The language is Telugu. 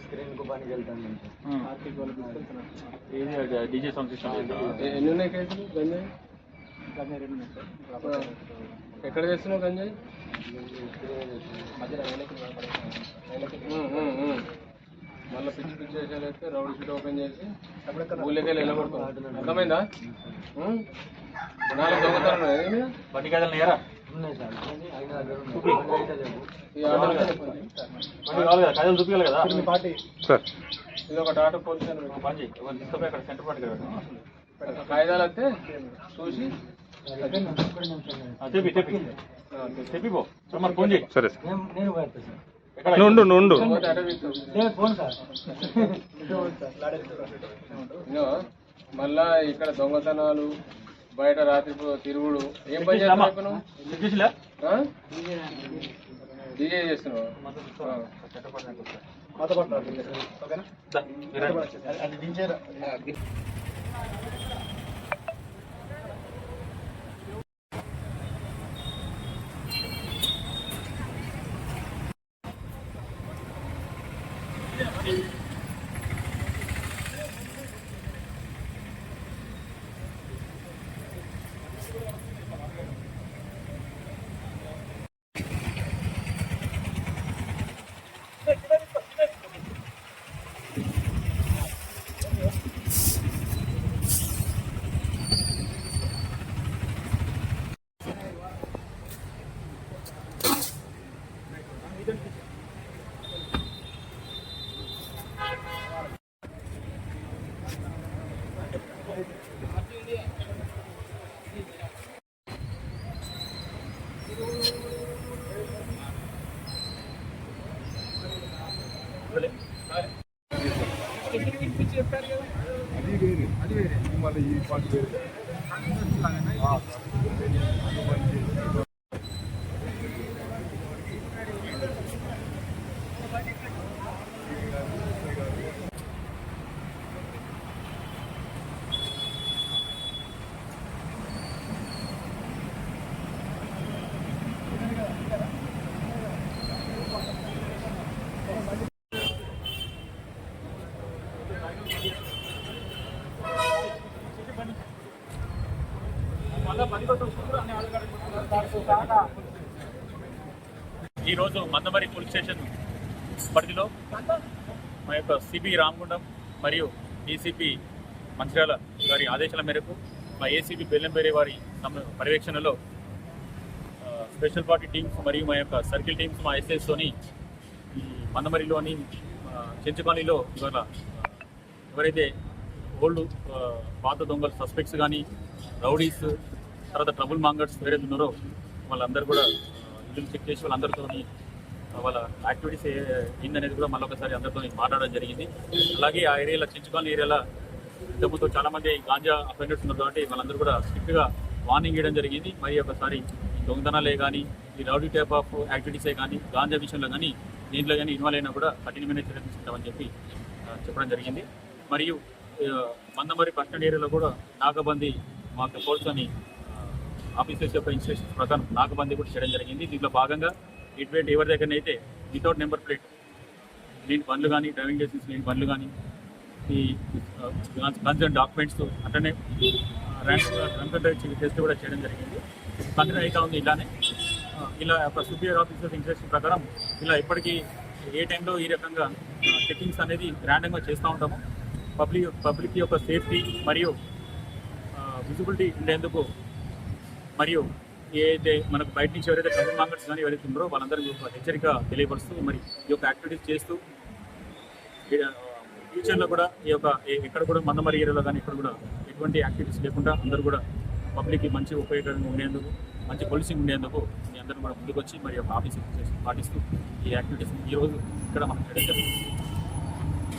స్క్రీన్కు పనికి వెళ్తాను ఇది డీజే సౌండ్ సిస్టమ్ ఎ- ఎన్ని ఉన్నాయి కేసులు గంజాయి? ఎక్కడ చేస్తున్నావు గంజాయి? మళ్ళీ పిచ్చి పిచ్చి వేస్తే రౌడ్ షీట్ ఓపెన్ చేసి ఊళ్ళకెళ్ళి వెళ్ళబడుతుంది అర్థమైందా? నాలుగు దొంగతనం ఉన్నాయి. ఉన్నాయి సార్. దగ్గర ఉన్నాయి. అయితే కదా ఇది ఒక అని ఒక పని చేయి అక్కడ సెంటర్ కదా పెట్టు. కాగితాలు వస్తే చూసి చెప్పి చెప్పి. చెప్పి పో. మరి ఫోన్ చేయి. సరే సార్. నేను సార్. ఇన్నో, మళ్ళా ఇక్కడ దొంగతనాలు బయట రాత్రి పో- తిరుగుడు. ఏం పని చేస్తున్నావు నువ్వు? చెక్ చేసిలా ఆ? డీజే చేస్తున్నావు ఆ. దా, మీరు రండి. ఈరోజు మందమరి పోలీస్ స్టేషన్ పరిధిలో మా యొక్క సిబి రామగుండం మరియు డీసీపీ మంచిర్యాల గారి ఆదేశాల మేరకు మా ఏసీబీ బెల్లంబేరి వారి పర్యవేక్షణలో స్పెషల్ పార్టీ టీమ్స్ మరియు మా యొక్క సర్కిల్ టీమ్స్ మా ఎస్ఎస్తోని ఈ మందమరిలోని చెంచుకాలనీలో ఇవాళ ఎవరైతే ఓల్డ్ పాత దొంగలు సస్పెక్ట్స్ కానీ రౌడీస్ తర్వాత ట్రబుల్ మాంగర్స్ ఎవరైతే ఉన్నారో వాళ్ళందరూ కూడా ఇల్లు చెక్ చేసి వాళ్ళందరితో వాళ్ళ యాక్టివిటీస్ ఏందనేది కూడా మళ్ళీ ఒకసారి అందరితో మాట్లాడడం జరిగింది. అలాగే ఆ ఏరియాలో చించుకొని ఏరియాలో ఇంతకుముందు చాలామంది గాంజా అఫెండర్స్ ఉన్నారు కాబట్టి వాళ్ళందరూ కూడా స్ట్రిక్ట్గా వార్నింగ్ ఇవ్వడం జరిగింది. మరి ఒకసారి దొంగతనాలే కానీ ఈ రౌడీ టైప్ ఆఫ్ యాక్టివిటీసే కానీ గాంజా విషయంలో కానీ దీంట్లో కానీ ఇన్వాల్వ్ అయినా కూడా కఠినమైన చర్యలు తీసుకుంటామని చెప్పి చెప్పడం జరిగింది. మరియు మందమరి బస్ ఏరియాలో కూడా నాగబంది మాకు పోల్స్ ఆఫీసర్స్ యొక్క ఇన్స్ట్రక్షన్స్ ప్రకారం నాగబంది కూడా చేయడం జరిగింది. దీంట్లో భాగంగా ఇటువంటి ఎవరి దగ్గర అయితే వితౌట్ నెంబర్ ప్లేట్ లేని బండ్లు కానీ డ్రైవింగ్ లైసెన్స్ లేని బండ్లు కానీ ఈ కన్సర్న్ డాక్యుమెంట్స్ అట్లనే ర్యాంక్ ర్యాంక్ టెస్ట్ కూడా చేయడం జరిగింది. కంటిన్యూ అవుతా ఉంది ఇలానే. ఇలా ఒక సుపీరియర్ ఆఫీసర్ ఇన్స్ట్రక్షన్ ప్రకారం ఇలా ఎప్పటికీ ఏ టైంలో ఈ రకంగా చెకింగ్స్ అనేది ర్యాండంగా చేస్తూ ఉంటాము పబ్లిక్ పబ్లిక్ యొక్క సేఫ్టీ మరియు విజిబిలిటీ ఉండేందుకు మరియు ఏదైతే మనకు బయట నుంచి ఎవరైతే ట్రబుల్ మాంగర్స్ కానీ ఎవరైతే ఉన్నారో వాళ్ళందరికీ ఒక హెచ్చరిక తెలియపరుస్తూ మరి ఈ యొక్క యాక్టివిటీస్ చేస్తూ ఫ్యూచర్లో కూడా ఈ యొక్క ఎక్కడ కూడా మందమరి ఏరియాలో కానీ ఇక్కడ కూడా ఎటువంటి యాక్టివిటీస్ లేకుండా అందరూ కూడా పబ్లిక్కి మంచి ఉపయోగకరంగా ఉండేందుకు మంచి పోలీసింగ్ ఉండేందుకు మీ అందరూ కూడా ముందుకు వచ్చి మరి యొక్క ఆఫీస్ పాటిస్తూ ఈ యాక్టివిటీస్ ఈ రోజు ఇక్కడ మనం చేయడం జరుగుతుంది